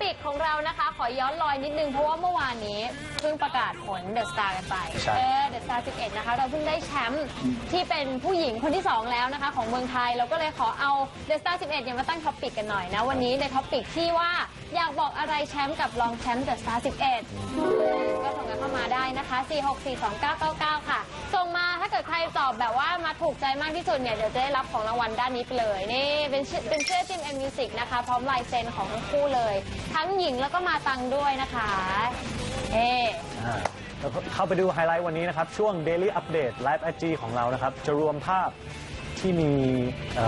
ปิกของเรานะคะ ขอย้อนรอยนิดนึง เพราะว่าเมื่อวานนี้เพิ่งประกาศผลเดอะสตาร์กันไป ใช่ เออเดอะสตาร์11 นะคะ เราเพิ่งได้แชมป์ที่เป็นผู้หญิงคนที่ 2 แล้วนะคะ ของเมืองไทย เราก็เลยขอเอาเดอะสตาร์11เนี่ยมาตั้งท็อปิกกันหน่อยนะ วันนี้ในท็อปิกที่ว่าอยากบอกอะไรแชมป์กับรองแชมป์เดอะสตาร์11 ก็ส่งกันเข้ามาได้นะคะ 4642999 ค่ะ ส่งมาถ้าเกิดใครตอบแบบว่ามาถูกใจมากที่สุดเนี่ยเดี๋ยวจะได้รับของรางวัลด้านนี้ไปเลยนี่เป็นชื่อเป็นเสื้อจิมเอ็มมิวสิกนะคะ พร้อมลายเซ็นของทั้งคู่เลย ทั้งหญิงแล้วก็มาตังด้วยนะคะเอ๊อ่าแล้วก็เข้าไปดูไฮไลท์วันนี้นะครับ ช่วง Daily Update Live IG ของเรานะครับ จะรวมภาพที่มีเอ่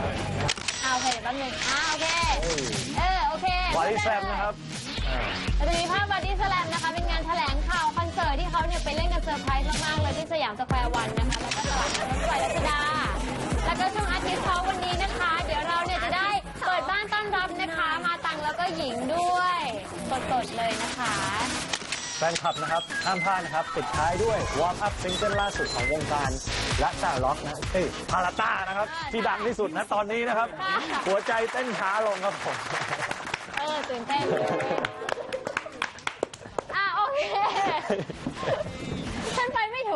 อเอาโอเคเดี๋ยวแป๊บนึงอ่าโอเค เออ โอเควาริแซมนะครับอ่า เราจะมีภาพบอดี้สแลมนะคะเป็น เขาเนี่ยไปเล่นกันเซอร์ไพรส์มากๆเลยที่สยามสแควร์วันนะคะแล้วก็ตลาดนัดรถไฟรัชดา แล้วก็ช่วงอาทิตย์ทองวันนี้นะคะ เดี๋ยวเราเนี่ยจะได้เปิดบ้านต้อนรับนะคะ มาตังแล้วก็หญิงด้วยสดๆเลยนะคะ แฟนคลับนะครับห้ามพลาดนะครับปิดท้ายด้วย Warm Up ซิงเกิลล่าสุดของวงการและจ่าล็อกนะเอ้ยพาราต้านะครับที่ดังที่สุดนะตอนนี้นะครับหัวใจเต้นช้าลงครับผม เออตื่นเต้นอะโอเคฉันไปไม่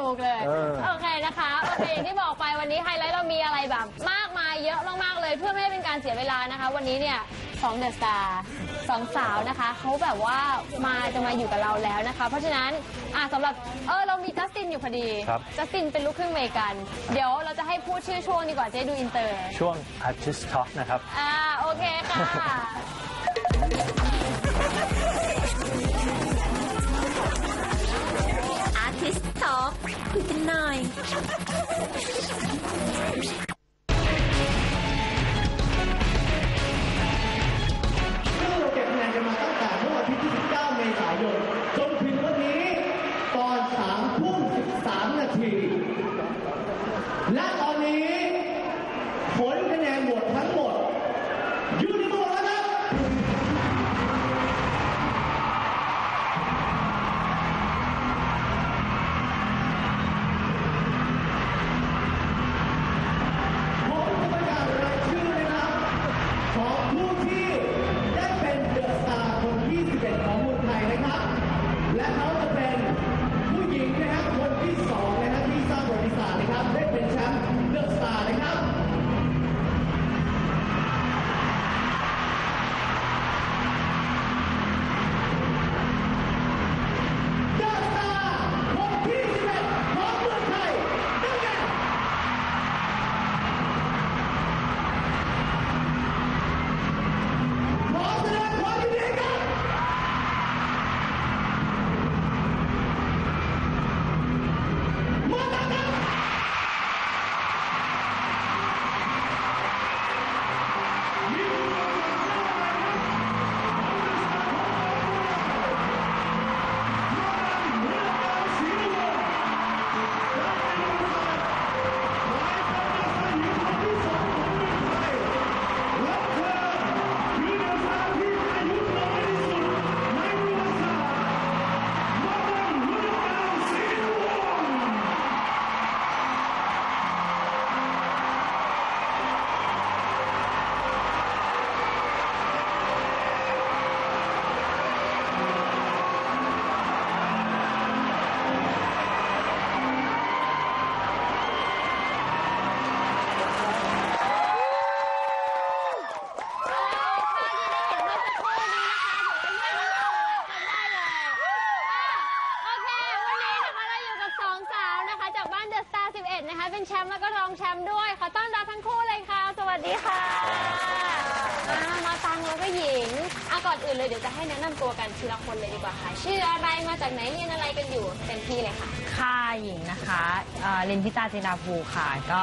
ถูกเลยเออ โอเคนะคะโอเคอย่างที่บอกไปวันนี้ไฮไลท์เรามีอะไรแบบ มากมายเยอะมากๆเลยเพื่อไม่ให้เป็นการเสียเวลานะคะ วันนี้เนี่ยสองเดอะสตาร์สองสาวนะคะเขาแบบว่ามาจะมาอยู่กับเราแล้วนะคะ เพราะฉะนั้นอะสำหรับเออเรามีจัสตินอยู่พอดีครับ จัสตินเป็นลูกครึ่งอเมริกัน เดี๋ยวเราจะให้พูดชื่อช่วงดีกว่าจะได้ดูอินเตอร์ ช่วง Artist Talk นะครับ อ่าโอเคค่ะ อกคุ ด้วย ขอต้อนรับทั้งคู่เลยค่ะ สวัสดีค่ะอ่ามาตังแล้วก็หญิงอะก่อนอื่นเลยเดี๋ยวจะให้แนะนำตัวกันทีละคนเลยดีกว่าค่ะ ชื่ออะไรมาจากไหนเรียนอะไรกันอยู่เต็มที่เลยค่ะ ค่ะหญิงนะคะเอ่อเรียนพิตาจินดาภูค่ะ ก็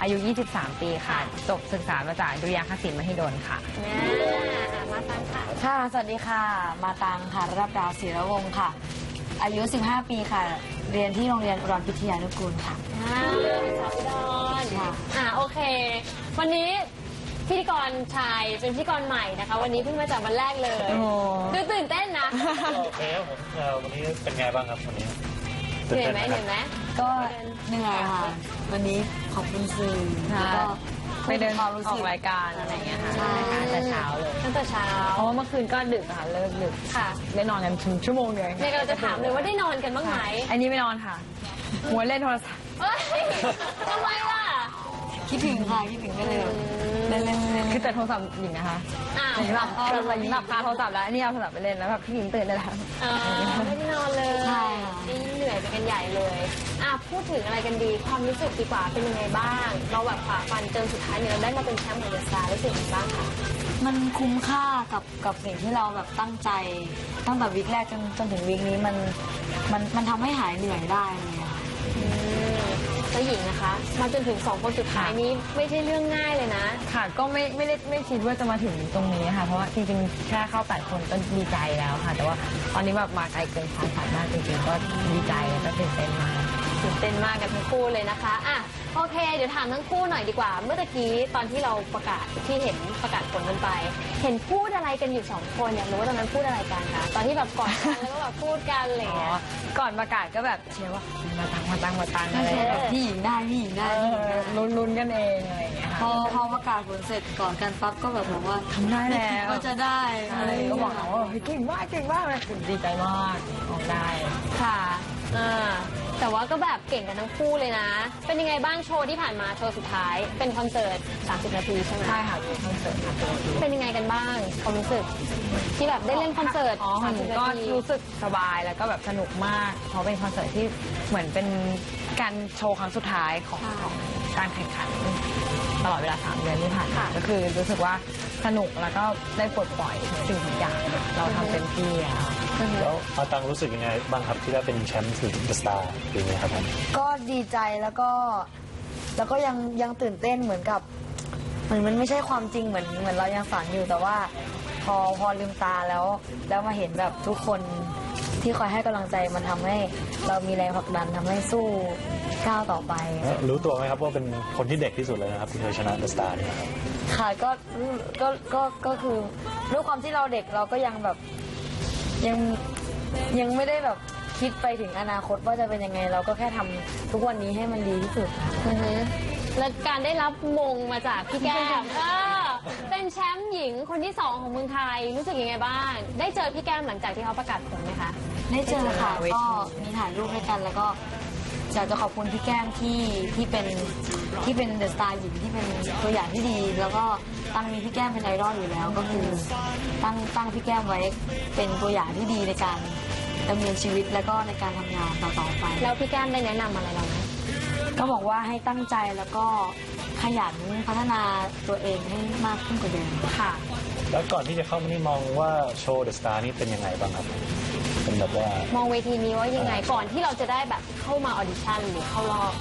อายุ 23 ปีค่ะ จบศึกษามาจากดุริยางคศิลป์มหิดลค่ะ อ่ามาตังค่ะ ค่ะ สวัสดีค่ะ มาตังค่ะระดับดาวศิรวงศ์ค่ะ อายุ 15 ปีค่ะ เรียนที่โรงเรียนอุดรพิทยานุกูลค่ะ อ่าสาวอุดร ค่ะอ่าโอเค วันนี้พิธีกรชายเป็นพิธีกรใหม่นะคะ วันนี้เพิ่งมาจากวันแรกเลยโอ้โหดูตื่นเต้นนะโอเคครับผมเอ่อวันนี้เป็นไงบ้างครับวันนี้เหนื่อยไหมเหนื่อยไหม ก็เหนื่อยค่ะ วันนี้ขอบคุณสื่อค่ะแล้วก็ไปเดินความอรู้อสึกกรายการอะไรอย่างเงี้ยค่ะใช่แต่เช้าเลย ตั้งแต่เช้าเพราะว่าเมื่อคืนก็ดึกอะค่ะเลิกดึกค่ะได้นอนกันถึงชั่วโมงเดียวเนี่ยเราจะถามเลยว่าได้นอนกันบ้างไหมอันนี้ไม่นอนค่ะ หัวเล่นโทรศัพท์เฮ้ยทำไมล่ะ คิดถึงค่ะคิดถึงก็เลยแบบเล่นเล่นเล่นคือแต่โทรศัพท์หญิงนะคะอ้าวหญิงหลับหญิงหลับคาโทรศัพท์แล้วอันนี่เอาโทรศัพท์ไปเล่นแล้วแบบพี่หญิงตื่นได้แล้ว เออไม่ได้นอนเลยใช่ค่ะ นี่เหนื่อยไปกันใหญ่เลยอะพูดถึงอะไรกันดี ความรู้สึกดีกว่าเป็นยังไงบ้าง เราแบบฝ่าฟันเจอสุดท้ายเนี่ยเราได้มาเป็นแชมป์ของเดอะสตาร์รู้สึกยังไงบ้างคะมันคุ้มค่ากับกับสิ่งที่เราแบบตั้งใจตั้งแต่วิกแรกจนจนถึงวิกนี้มันมันมันทำให้หายเหนื่อยได้เลยอะอืม แล้วหญิงนะคะมาจนถึงสองคนสุดท้ายนี้ไม่ใช่เรื่องง่ายเลยนะ ค่ะ ก็ไม่ไม่ได้ไม่คิดว่าจะมาถึงตรงนี้ค่ะ เพราะว่าจริงๆ แค่เข้าแปดคนก็ดีใจแล้วค่ะ แต่ว่าตอนนี้แบบมาไกลเกินความฝันมากจริงๆ ก็ดีใจแล้วก็ตื่นเต้นมาก ตื่นเต้นมากกันทั้งคู่เลยนะคะ อะ โอเค เดี๋ยวถามทั้งคู่หน่อยดีกว่า เมื่อตะกี้ตอนที่เราประกาศที่เห็นประกาศผลกันไป เห็นพูดอะไรกันอยู่สองคนอยากรู้ว่าตอนนั้นพูดอะไรกันคะ ตอนที่แบบกอดกันแล้วก็แบบพูดกันอะไรอย่างอ๋อเงี้ย ก่อนประกาศก็แบบเชียร์ว่ามาตังมาตังมาตังอะไรแบแบบบพี่หญิงได้พี่หญิงได้พี่หญิงได้ลุ้นลุ้นๆกันเองอะไรอย่างเงี้ยพอค่ะพอประกาศผลเสร็จก่อนกันปั๊บก็แบบบอกว่าทำได้แล้วก็จะได้อะอะไรไรอย่างก็เงี้ยบอกเขาว่าเฮ้ยเก่งมากเก่งมากเลยดีใจมากออกได้ค่ะ อ่า แต่ว่าก็แบบเก่งกันทั้งคู่เลยนะ เป็นยังไงบ้างโชว์ที่ผ่านมาโชว์สุดท้าย เป็นคอนเสิร์ต 30 นาทีใช่ไหมใช่ค่ะเป็นคอนเสิร์ตค่ะเป็นยังไงกันบ้างความรู้สึก ที่แบบได้เล่นคอนเสิร์ตอ๋อของหนู30ก็นาทีรู้สึกสบายแล้วก็แบบสนุกมาก เพราะเป็นคอนเสิร์ตที่เหมือนเป็นการโชว์ครั้งสุดท้ายของของการแข่งขัน ตลอดเวลา 3 เดือนที่ผ่านมาก็คือรู้สึกว่าสนุกแล้วก็ได้ปลดปล่อยทุกสิ่งทุกอย่างเราทำเต็มที่แล้ว แล้วมาตังรู้สึกยังไงบ้างครับที่ได้เป็นแชมป์ถึงเดอะสตาร์ปีนี้ครับผมก็ดีใจแล้วก็แล้วก็ยังยังตื่นเต้นเหมือนกับเหมือนมันไม่ใช่ความจริงเหมือนเหมือนเรายังฝันอยู่แต่ว่าพอพอลืมตาแล้ว แล้วมาเห็นแบบทุกคนที่คอยให้กำลังใจมันทำให้ เรามีแรงผลักดันทำให้สู้ก้าวต่อไป รู้ตัวไหมครับว่าเป็นคนที่เด็กที่สุดเลยนะครับที่เคยชนะเดอะสตาร์นี่นะครับค่ะก็ก็ก็ก็คือด้วยความที่เราเด็กเราก็ยังแบบ ยังยังไม่ได้แบบคิดไปถึงอนาคตว่าจะเป็นยังไง เราก็แค่ทำทุกวันนี้ให้มันดีที่สุดค่ะอือฮึและการได้รับมงมาจากพี่แก้มเออเป็นแชมป์หญิงคนที่สองของเมืองไทยรู้สึกยังไงบ้าง ได้เจอพี่แก้มหลังจากที่เขาประกาศผลไหมคะ ได้เจอค่ะเวทีก็มีถ่ายรูปด้วยกันแล้วก็ อยากจะขอบคุณพี่แก้มที่ที่เป็นที่เป็นเดอะสตาร์หญิงที่เป็นตัวอย่างที่ดี แล้วก็ตั้งมีพี่แก้มเป็นไอดอลอยู่แล้ว ก็คือตั้งตั้งพี่แก้มไว้เป็นตัวอย่างที่ดีในการดำเนินชีวิตแล้วก็ในการทำงานต่อๆไป แล้วพี่แก้มได้แนะนำอะไรเราไหมก็บอกว่าให้ตั้งใจแล้วก็ขยันพัฒนาตัวเองให้มากขึ้นกว่าเดิมค่ะ แล้วก่อนที่จะเข้ามานี่มองว่าโชว์เดอะสตาร์นี่เป็นยังไงบ้างครับ เป็นแบบว่ามองเวทีนี้ว่ายังไงก่อนที่เราจะได้แบบเข้ามาออดิชั่นหรือเข้ารอบ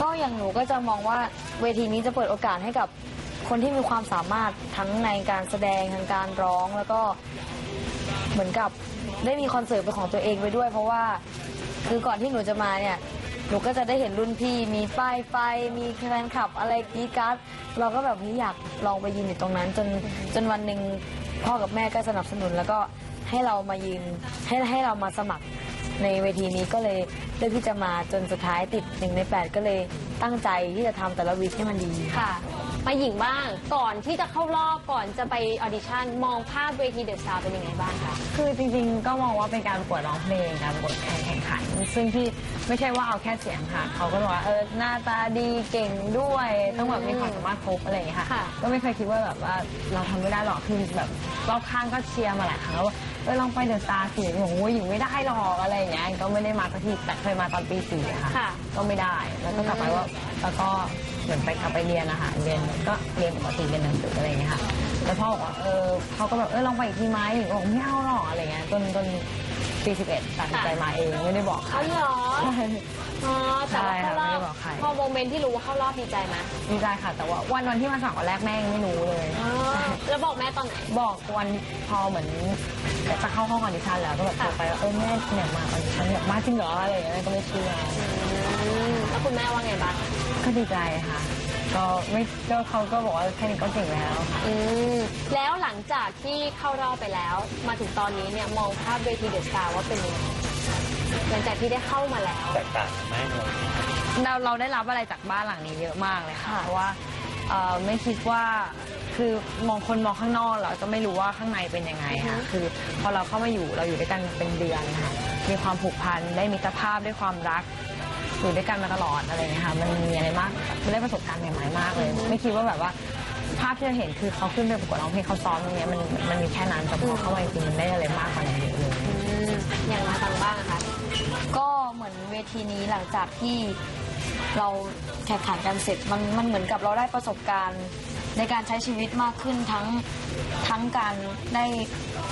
ก็อย่างหนูก็จะมองว่าเวทีนี้จะเปิดโอกาสให้กับคนที่มีความสามารถทั้งในการแสดงทางการร้องแล้วก็เหมือนกับได้มีคอนเสิร์ตเป็นของตัวเองไปด้วย เพราะว่าคือก่อนที่หนูจะมาเนี่ยหนูก็จะได้เห็นรุ่นพี่มีป้ายไฟมีแฟนคลับอะไรกรีดกราร์ดเราก็แบบเฮ้ยอยากลองไปยืนอยู่ตรงนั้น จนจนวันหนึ่งพ่อกับแม่ก็สนับสนุนแล้วก็ ให้เรามายืนให้ให้เรามาสมัครในเวทีนี้ก็เลยเลือกที่จะมาจนสุดท้ายติดหนึ่งในแปดก็เลยตั้งใจที่จะทำแต่ละวีคให้มันดี ค่ะ มาหญิงบ้างก่อนที่จะเข้ารอบก่อนจะไปออดิชั่นมองภาพเวทีเดอะสตาร์เป็นยังไงบ้างคะคือจริงๆ ก็มองว่าเป็นการประกวดร้องเพลงการประกวดการแข่งขัน ซึ่งที่ไม่ใช่ว่าเอาแค่เสียงค่ะ เขาก็บอกว่าเออหน้าตาดีเก่งด้วยต้องแบบมีความสามารถครบอะไรอย่างเงี้ยค่ะค่ะก็ไม่เคยคิดว่าแบบว่าเราทำไม่ได้หรอกคือแบบรอบข้างก็เชียร์มาหลายครั้งแล้วว่า เออลองไปเดอะสตาร์สิโอ้โหหญิงไม่ได้หรอกอะไรอย่างเงี้ยก็ไม่ได้มาสักทีแต่เคยมาตอนปีสี่อะค่ะ ค่ะ ก็ไม่ได้แล้วก็กลับไปว่าแล้วก็เหมือนไปกลับไปเรียนนะคะเรียนก็เรียนปกติเรียนหนังสืออะไรอย่างเงี้ยค่ะแล้วพ่อบอกว่าเออเขาก็แบบเออลองไปอีกทีไหมหญิงก็บอกไม่เอาหรอกอะไรเงี้ยจนจนปีสิบเอ็ดตัดสินใจมาเองไม่ได้บอกใครเอาเหรออ๋อแต่ว่าเข้ารอใช่ค่ะไม่ได้บบอกใคร พอโมเมนต์ที่รู้ว่าเข้ารอบดีใจไหมดีใจค่ะ แต่ว่าวันวันที่มาสมัครวันแรกแม่ยังไม่รู้เลย อ๋อแล้วบอกแม่ตอนไหน บอกวันพอเหมือน จะเข้าห้องออดิชั่นแล้วก็แบบโทรไปว่าเออแม่เนี่ยมาออดิชั่นเนี่ยมาจริงเหรออะไรอย่างเงี้ยแม่ก็ไม่เชื่ออืมแล้วคุณแม่ว่าไงบ้างก็ดีใจค่ะ ก็ไม่ก็เขาก็บอกว่าแค่นี้ก็เก่งแล้วค่ะอืมแล้วหลังจากที่เข้ารอบไปแล้ว มาถึงตอนนี้เนี่ยมองภาพเวทีเดอะสตาร์ว่าเป็นยังไงหลังจากที่ได้เข้ามาแล้ว แตกต่างกันไหมเราเราได้รับอะไรจากบ้านหลังนี้เยอะมากเลยค่ะค่ะ เพราะว่า เอ่อไม่คิดว่าคือมองคนมองข้างนอกเราจะไม่รู้ว่าข้างในเป็นยังไงค่ะคือพอเราเข้ามาอยู่เราอยู่ด้วยกันเป็นเดือนค่ะมีความผูกพันได้มิตรภาพได้ความรักอยู่ด้วยกันมาตลอดอะไรเงี้ยค่ะมันมีอะไรมากมันได้ประสบการณ์ใหม่ๆมากเลย ไม่คิดว่าแบบว่าภาพที่เราเห็นคือเขาขึ้นไปประกวดร้องเพลงเขาซ้อมตรงเนี้ยมันมันมีแค่นั้นแต่พอเข้ามาจริงๆมันได้อะไรมากกว่านั้นเยอะเลยอืมอย่างมาตังบ้างอะคะ ก็เหมือนเวทีนี้หลังจากที่ เราแข่งขันกันเสร็จมันมันเหมือนกับเราได้ประสบการณ์ในการใช้ชีวิตมากขึ้นทั้งทั้งการได้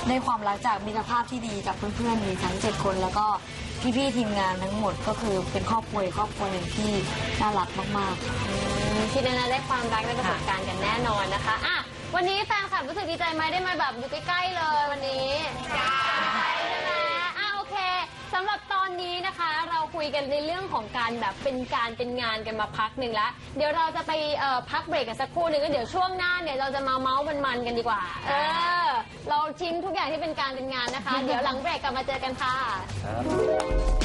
ได้ความรักจากมิตรภาพที่ดีกับเพื่อนๆมีทั้งเจ็ดคน แล้วก็พี่ๆทีมงานทั้งหมดก็คือเป็นครอบครัวครอบครัวหนึ่งที่น่ารักมากๆค่ะอืมคิดแน่ๆได้ความรักได้ประสบการณ์กันแน่นอนนะคะอะวันนี้แฟนคลับรู้สึกดีใจไหมได้มาแบบอยู่ใกล้ๆเลยวันนี้ กันในเรื่องของการแบบเป็นการเป็นงานกันมาพักหนึ่งแล้ว เดี๋ยวเราจะไปเอ่อพักเบรกกันสักครู่หนึ่งแล้วเดี๋ยวช่วงหน้าเนี่ยเราจะมาเมาส์มันๆกันดีกว่า เออ เราทิ้งทุกอย่างที่เป็นการเป็นงานนะคะ เดี๋ยวหลังเบรกกลับมาเจอกันค่ะ ครับ